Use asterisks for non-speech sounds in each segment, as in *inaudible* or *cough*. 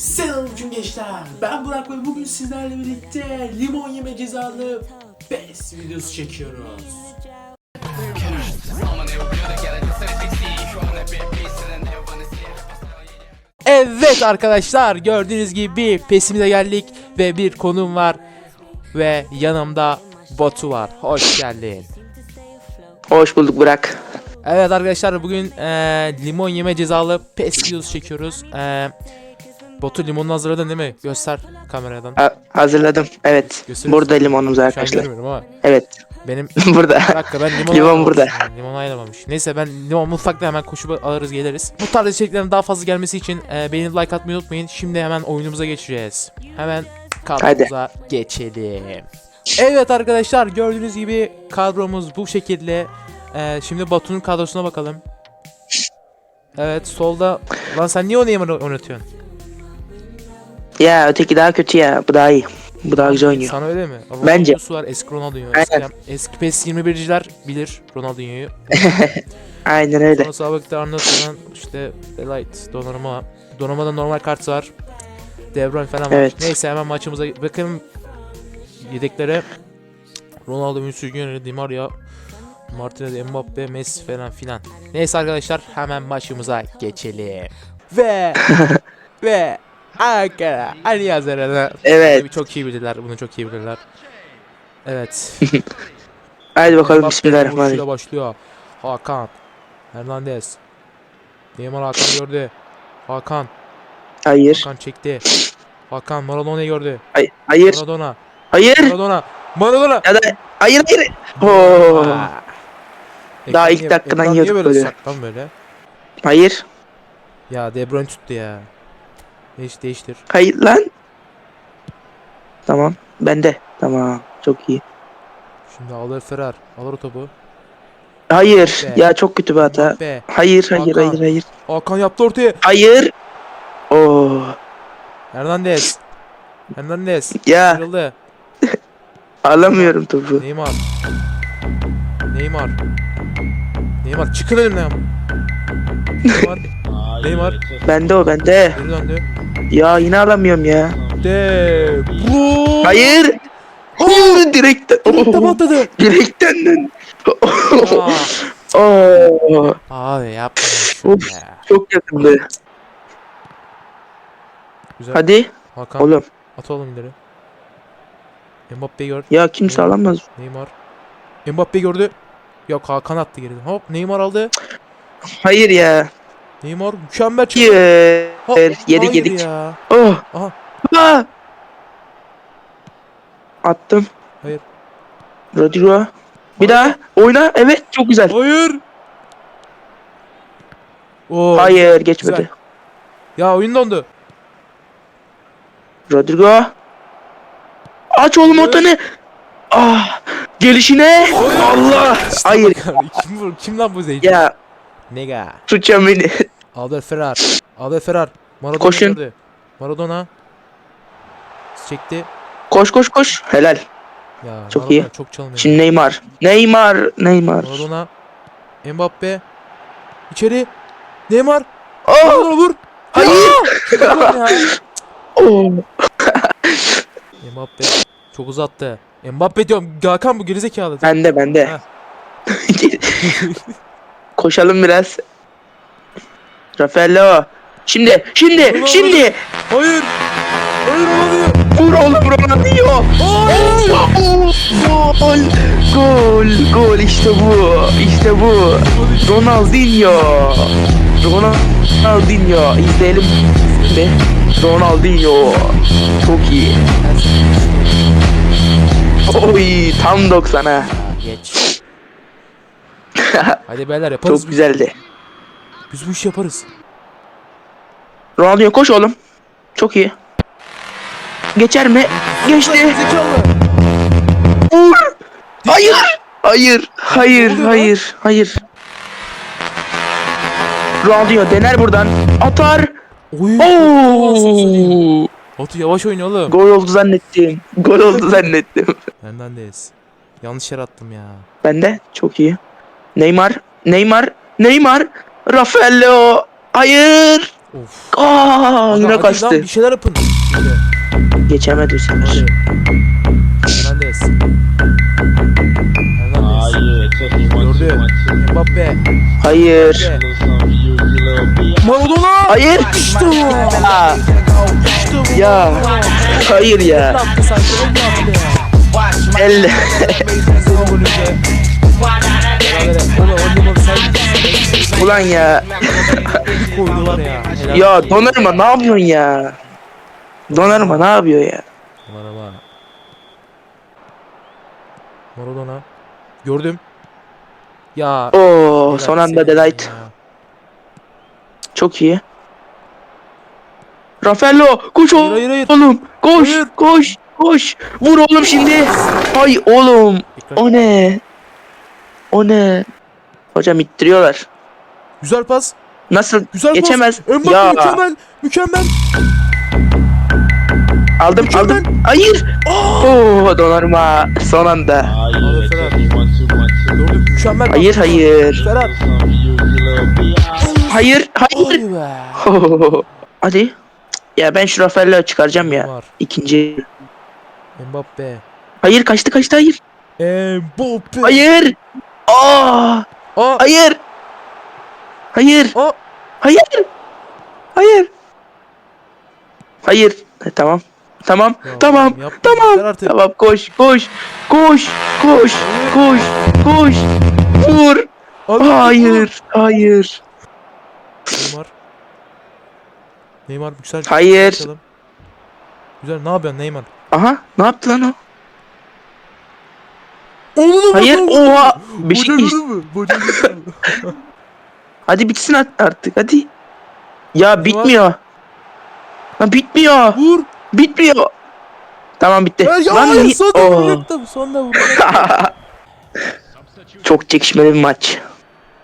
Selamünaleyküm gençler. Ben Burak ve bugün sizlerle birlikte limon yeme cezalı PES videosu çekiyoruz. Evet arkadaşlar gördüğünüz gibi PES'imize geldik ve bir konum var ve yanımda Batu var. Hoş geldin. Hoş bulduk Burak. Evet arkadaşlar bugün eee, limon yeme cezalı PES videosu çekiyoruz. Eee Batu limonunu hazırladın değil mi? Göster kameradan. Ha- hazırladım. Evet. Gösteriyorsun. Burada limonumuz Şu an arkadaşlar. görmüyorum ama Evet. benim *laughs* burada. bir dakika ben limon Limon burada. Yani Limon ayırmamış. Neyse ben limon mutfakta hemen koşup alırız geliriz. Bu tarz içeriklerin daha fazla gelmesi için e, beğenip like atmayı unutmayın. Şimdi hemen oyunumuza geçeceğiz. Hemen kadromuza geçelim. Evet arkadaşlar gördüğünüz gibi kadromuz bu şekilde. E, şimdi Batu'nun kadrosuna bakalım. Evet solda lan sen niye onu oynatıyorsun? Ya öteki daha kötü ya. Bu daha iyi. Bu daha güzel oynuyor. Sana öyle mi? Bence. Ronaldo'su var eski Ronaldinho. Aynen. Eski, eski PES 21'ciler bilir Ronaldinho'yu. *laughs* Aynen öyle. Sonra sağ bekte Arnold falan işte Delight, Donnarumma. Donnarumma'da normal kart var. De Bruyne falan var. Evet. Neyse hemen maçımıza bakın yedeklere. Ronaldo, Vinicius Junior, Di Maria, Martinez, Mbappe, Messi falan filan. Neyse arkadaşlar hemen maçımıza geçelim. Ve *laughs* ve Ankara Ali Yazarı'nı Evet. çok iyi bilirler. Bunu çok iyi bilirler. Evet. *laughs* Haydi bakalım Mbappe bismillahirrahmanirrahim. başlıyor. Hakan. Hernandez. Neymar Hakan gördü. Hakan. Hayır. Hakan çekti. Hakan Maradona'yı gördü. Hay- Hayır. Maradona. Hayır. Maradona. Maradona. Ya da hayır hayır. Oo. Aa. Daha Ekran ilk niye- dakikadan ekran niye yiyorduk böyle böyle. ıslak lan böyle. Hayır. Ya De Bruyne tuttu ya. Değiş değiştir. Hayır lan. Tamam. Bende. Tamam. Çok iyi. Şimdi alır Ferrer. Alır o topu. Hayır. Be. Ya çok kötü bir hata. Mbappe. Hayır hayır Hakan. hayır hayır. Hakan yaptı ortaya. Hayır. Oo. Hernandez. Hernandez. Ya Kırıldı. *laughs* alamıyorum topu. Neymar. Neymar. Neymar çıkın önümden. Neymar. Neymar Bende o bende. geri döndü. Ya yine alamıyorum ya. De Bruyne. Hayır. Hayır direkten. Tam Oh, atladı. *laughs* direkten dön. Aa. Oo, Abi yapma Of. ya. çok yakındı. Güzel. Hadi Hakan oğlum. at oğlum ileri. Mbappe gör. Ya kimse alamaz. Neymar. Mbappe gördü. Yok Hakan attı geriden. Hop Neymar aldı. Hayır ya. Neymar mükemmel çıktı. Ha, Hayır. Yedik hayır. Ya. Oh. Aha. Aa. Attım. Hayır. Rodrigo. Bir daha. Oyna. Evet çok güzel. Hayır. Oo. Hayır geçmedi. güzel. Ya oyun dondu. Rodrigo. Aç oğlum Evet. ortanı. Ah. Gelişine. Allah. İşte Hayır. Kim, kim lan bu zenci? Ya Nega. tutacağım beni. Albert Ferrar. Albert Ferrar. Maradona Koşun. gördü. Maradona. Çekti. Koş koş koş. Helal. Ya Çok Maradona iyi. Çok çalmıyor. Şimdi Neymar. Neymar. Neymar. Maradona. Mbappe. İçeri. Neymar. Oh. Maradona vur. Hayır. *laughs* Oh. Mbappe. Çok uzattı. Mbappe diyorum. Hakan bu gerizekalı. Bende bende. *laughs* Koşalım biraz. Rafaello. Şimdi, şimdi, Ronaldo. şimdi. Hayır. Hayır olmuyor. Vur oğlum. Hayır. Gol. Gol. Gol işte bu. İşte bu. Ronaldinho. Ronaldinho. İzleyelim. Be. Ronaldinho. Çok iyi. Oy tam 90'a. *laughs* Hadi beyler yaparız. Çok güzeldi. Biz bu işi yaparız. Ronaldinho koş oğlum. Çok iyi. Geçer mi? Geçti. Vur. Hayır. Hayır. Hayır. Hayır. Hayır. Ronaldinho dener buradan. Atar. Oy. Oo. Batu yavaş oyna oğlum. Gol oldu zannettim. Gol oldu zannettim. Hernandez. Yanlış yer attım ya. Bende çok iyi. Neymar. Neymar. Neymar. Rafaello. Hayır. Of. Aa Aga, yine hadi kaçtı. lan, bir şeyler yapın. Hadi. Geçemedi Hüseyin. Hadi. Hernandez. Hernandez. Gördü. Mbappe. Hayır. Maradona. Hayır. İşte bu. ya. Hayır ya? Elle. Ulan ya. koydular ya. Helal Ya olsun. Donnarumma ne yapıyorsun ya? Donnarumma ne yapıyor ya? Maradona. Maradona. Gördüm. Ya. Oo son anda Delight. ya. Çok iyi. Rafaello koş Hayır, hayır, hayır. oğlum. Koş Hayır. koş koş. Vur oğlum şimdi. Hay oğlum. O ne? O ne? Hocam ittiriyorlar. Güzel pas. Nasıl? Güzel Geçemez. pas. Mbappe Ya. mükemmel. Mükemmel. Aldım Mükemmel. aldım. Hayır. Oo Donnarumma son anda. Gördüm. Mükemmel. pas. Hayır hayır. Ferhat. Hayır hayır. Be. Hadi. Ya ben şu Rafael'le çıkaracağım ya. Var. İkinci. Mbappe. Hayır kaçtı kaçtı hayır. Mbappe. Hayır. Aa! Aa. Hayır. Hayır. Aa. Hayır. Hayır. Hayır. E, tamam. Tamam. Ya tamam. yapma, Tamam. artık. Tamam koş koş. Koş. Koş. Koş. Koş. Vur. Abi, Hayır. Hayır. Neymar. Neymar yüksel. Hayır. Güzel ne yapıyorsun Neymar? Aha. Ne yaptı lan o? Oğlum Hayır. Oha. Bir şey mı? Bacak Hadi bitsin artık. Hadi. Ya bitmiyor. Lan bitmiyor. Vur. Bitmiyor. Tamam bitti. Ya, ya Lan hayır sonda Oo. vuracaktım. Vuracaktım. *laughs* Çok çekişmeli bir maç.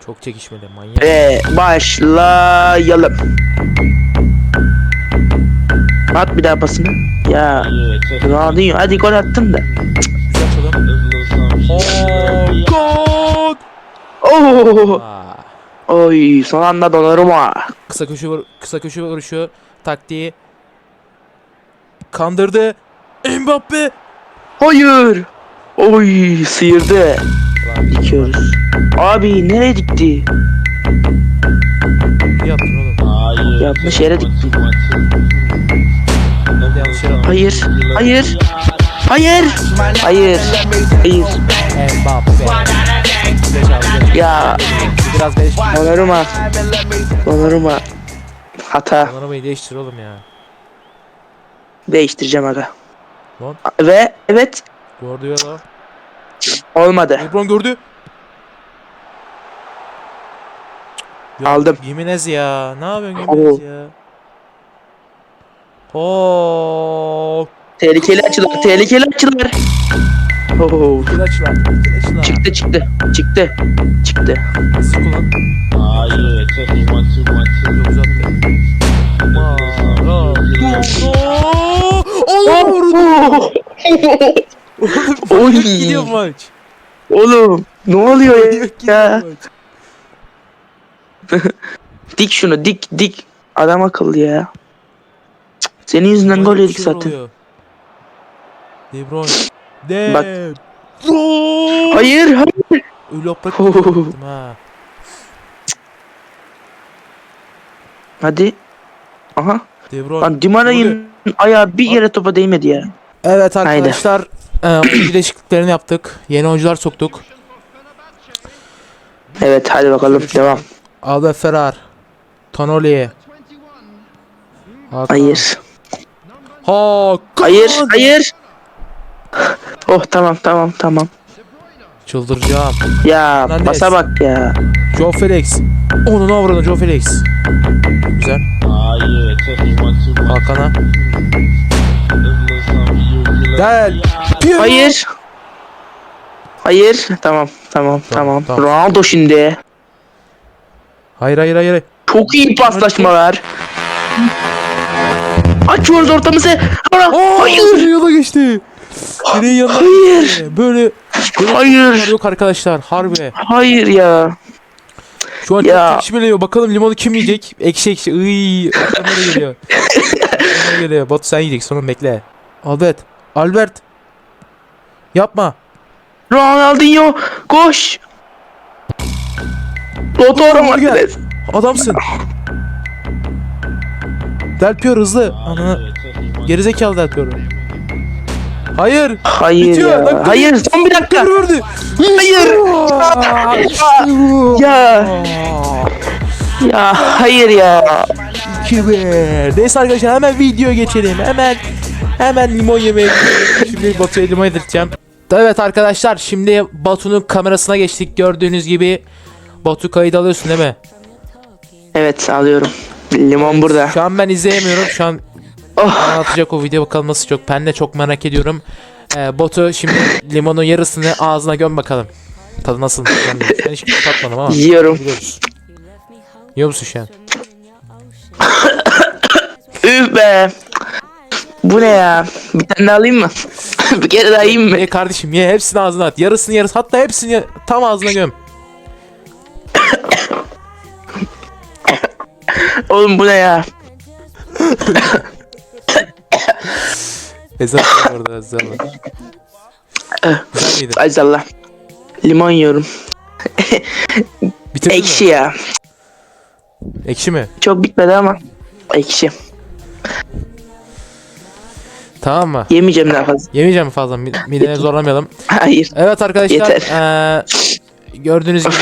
Çok çekişmeli manyak. Ve başlayalım. At bir daha pasını. Ya Ronaldinho hadi gol attın da. Çalım. Oh God. Oo. Aa, Oy son anda Donnarumma. kısa köşe vur, kısa köşe vuruşu taktiği kandırdı. Mbappe. Hayır. Oy sıyırdı. Dikiyoruz. Abi nereye dikti? Yaptın oğlum? Yere de yanlış yere attım. Hayır. Hayır. Hayır. Hayır. Hayır. Mbappe. Ya Biraz beş. Donnarumma. Donnarumma. Hata. Arabayı değiştir oğlum ya. Değiştireceğim aga. Lan. Ve evet Guardiola. olmadı. Lebron gördü. Ya, Aldım. Jimenez ya. Ne yapıyorsun Oo. ya? Oo. Tehlikeli açılar. Tehlikeli açılar. Oo. Bir açılar. Çıktı çıktı. Çıktı. Çıktı. Hızlı kullan. Yok uzattı. Maradona. Allah vurdu. Oğlum gidiyor maç. Oğlum ne oluyor ya? Ya? *laughs* Dik şunu dik dik. Adam akıllı ya. Senin yüzünden gol yedik şeyler zaten. oluyor. De Bruyne. De Bak. Hayır hayır. Öyle yaprak yaptım ha. Hadi. Aha. De Bruyne. Lan Dimara'nın ayağı bir yere topa değmedi ya. Evet Haydi. arkadaşlar. e, oyuncu *clears throat* değişikliklerini yaptık. Yeni oyuncular soktuk. Evet hadi bakalım devam. Alda Ferrar. Tonoli. Hakan. Hayır. Hakan. Hayır hayır. *laughs* Oh tamam tamam tamam. Çıldıracağım. Ya Hernandez. basa bak ya. Joe Felix. Onun avradını Joe Felix. Güzel. Hakan'a. Del. Hayır. Hayır. Tamam tamam tamam. tamam. Ronaldo şimdi. Hayır hayır hayır. Çok iyi paslaşmalar. Açıyoruz ortamızı. Aa, Aa, hayır. yanına geçti. Direğin yanına Hayır. geçti. Böyle böyle Hayır. yok arkadaşlar harbi. Hayır ya. Şu an Ya. çok geliyor. Bakalım limonu kim yiyecek? Ekşi ekşi. Iy, aklıma geliyor? aklıma geliyor? Batu sen yiyeceksin oğlum bekle. Albert. Albert. Yapma. Ronaldinho koş. Oğlum, gel. Martinez. Adamsın. Del Piero hızlı. Ana. Gerizekalı Del Piero. Hayır. Hayır Bitiyor, ya. dakika Hayır son bir dakika. Piero vurdu. Hayır. Ya. Ya hayır ya. 2-1. Neyse arkadaşlar hemen videoya geçelim. Hemen hemen limon yemeye. Şimdi Batu'ya limon yedirteceğim. Evet arkadaşlar şimdi Batu'nun kamerasına geçtik. Gördüğünüz gibi Batu kayıt alıyorsun değil mi? Evet alıyorum. Limon burada. Şu an ben izleyemiyorum. Şu an Oh. anlatacak o video bakalım nasıl çok. Ben de çok merak ediyorum. Ee, Batu şimdi limonun yarısını ağzına göm bakalım. Tadı nasıl? Ben, ben hiç tatmadım ama. Yiyorum. Biliyoruz. Yiyor musun şu an? *coughs* Üf be. Bu ne ya? Bir tane daha alayım mı? *coughs* bir kere daha yiyeyim mi? Ye kardeşim ye hepsini ağzına at. Yarısını yarısı hatta hepsini tam ağzına göm. *coughs* Oğlum bu ne ya? Ezan var orada ezan var. Güzel miydi? Aziz Allah. Limon yiyorum. Bitirdin Ekşi mi? ya. Ekşi mi? Çok bitmedi ama. Ekşi. Tamam mı? Yemeyeceğim daha fazla. Yemeyeceğim fazla. Mi- Mideni zorlamayalım. Hayır. Evet arkadaşlar. Yeter. eee, gördüğünüz gibi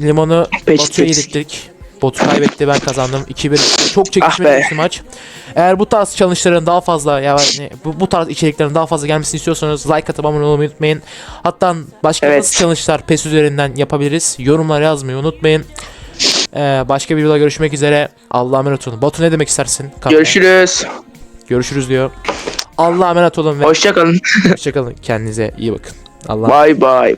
limonu Peş Batu'ya yedirttik. Batu kaybetti ben kazandım. 2-1 çok Ah çekişmeli be. bir maç. Eğer bu tarz challenge'ların daha fazla yani bu, bu tarz içeriklerin daha fazla gelmesini istiyorsanız like atıp abone olmayı unutmayın. Hatta başka Evet. nasıl challenge'lar PES üzerinden yapabiliriz. Yorumlar yazmayı unutmayın. Eee, başka bir videoda görüşmek üzere. Allah'a emanet olun. Batu ne demek istersin? Kameraya. Görüşürüz. Görüşürüz diyor. Allah'a emanet olun ve Hoşça kalın. hoşçakalın. Kendinize iyi bakın. Allah'a Bye bye.